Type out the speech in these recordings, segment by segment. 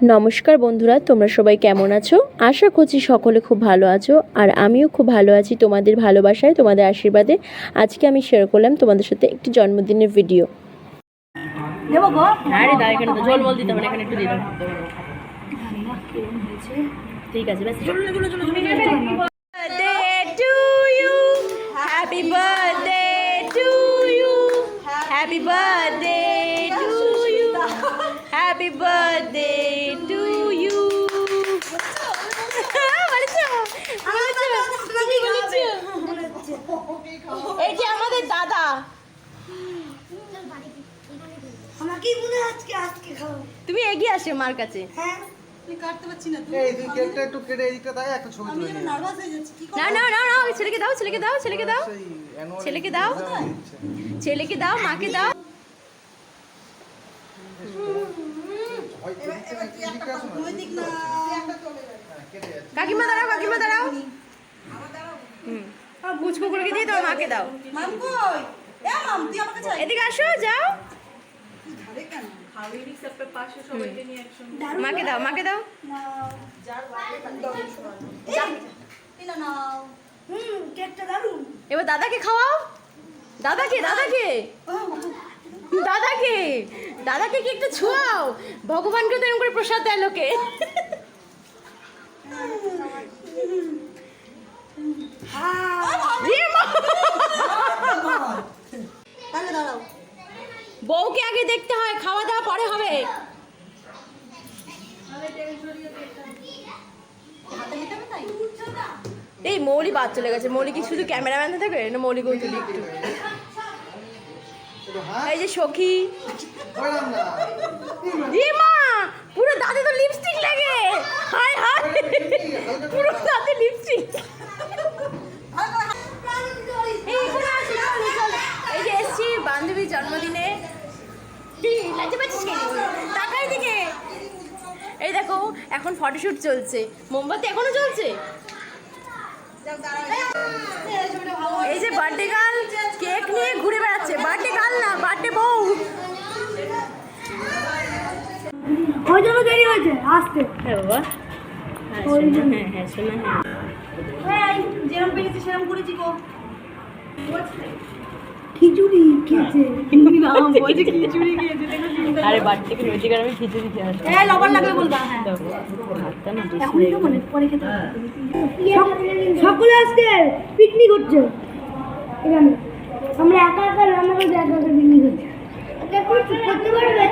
নমস্কার বন্ধুরা তোমরা সবাই কেমন আছো? আশা করছি সকলে খুব ভালো আছো আর আমিও খুব ভালো আছি তোমাদের ভালোবাসায় তোমাদের আশীর্বাদে। আজকে আমি শেয়ার করলাম তোমাদের সাথে একটি জন্মদিনের ভিডিও ঠিক আছে happy birthday to you. Happy birthday to you. Happy birthday to you. বলেছ? বলেছ? এই যে আমাদের দাদা। আমাকেই মনে আজকে আজকে খাব। তুমি এগিয়ে আসো মার কাছে। হ্যাঁ। এই তুই কেকটা একটু কেটে এদিকটা দেয় একটা ছবি তুলে নিয়ে নার্ভাস হয়ে যাচ্ছি কি না না না না ওই ছেলেকে দাও ছেলেকে দাও ছেলেকে দাও। ছেলেকে দাও। ছেলেকে দাও মাকে দাও হয় এদিকটা না, এদিকটা আসো না। ওই দিক না হ্যাঁ, কেটে যাচ্ছে। কাকিমা দাঁড়াও কাকিমা দাঁড়াও। হুম। পুচকুকুরকে দিয়ে তোমার মাকে দাও। এদিকে আসো যাও। মাকে দাও মাকে দাও। এবার দাদাকে খাওয়াও। দাদাকে দাদাকে। দাদাকে দাদাকে কি একটু ছুয়াও? ভগবানকে তো এরকম করে প্রসাদ দেয় লোকে। ইয়ে! তাহলে দাঁড়াও। বউকে আগে দেখতে হয় খাওয়া দাওয়া পরে হবে। এই মৌলি বাদ চলে গেছে। মৌলি কি শুধু ক্যামেরাম্যান থাকবে না মৌলিকেও তুলি একটু? এই যে সখী। মা পুরো দাঁতে তো লিপস্টিক লাগে। হাই হাই পুরো দাঁতে লিপস্টিক এই যে এসছি বান্ধবীর জন্মদিনে? তাকাই দিকে এই দেখো এখন ফটোশুট চলছে। মোমবাতি এখনও চলছে এই যে বার্থডে গার্ল কেক নিয়ে ঘুরে বেড়াচ্ছে বার্থডে গার্ল না বার্থডে বউ ওই জন্য দেরি হয়েছে আসতে। হ্যাঁ বাবা। হ্যাঁ শোনা হ্যাঁ হ্যাঁ শোনা হ্যাঁ। এই যেরকম পেরেছি সেরকম করেছি গো। খিচুড়ি খেয়েছে। আরে বাড়ি থেকে রোজি আমি খিচুড়ি খেয়ে আসব এই লবণ লাগলে বলবা হ্যাঁ। ভাতটা না এখন তো মনে পরে খেতে সকলে আজকে পিকনিক হচ্ছে। এখানে। আমরা একা একা রান্না করছি একা একা পিকনিক হচ্ছে। করতে পারবে?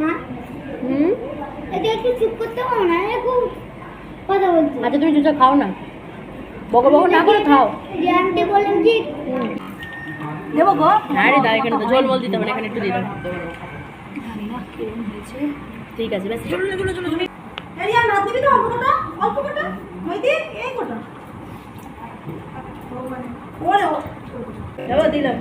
না এটা একটু চুপ করতে পারবে না? খুব কথা বলছি। আচ্ছা তুমি চুচা খাও না। বকর বকর না করে খাও। আন্টি বলেন যে দেবো গো। এখানে তো জল বল দিতে হবে এখানে একটু ঠিক আছে ব্যাস। এরিয়া না দিবি তো অল্প কটা? অল্প কটা? মইদি এই কটা। ওরে ও। দিলাম।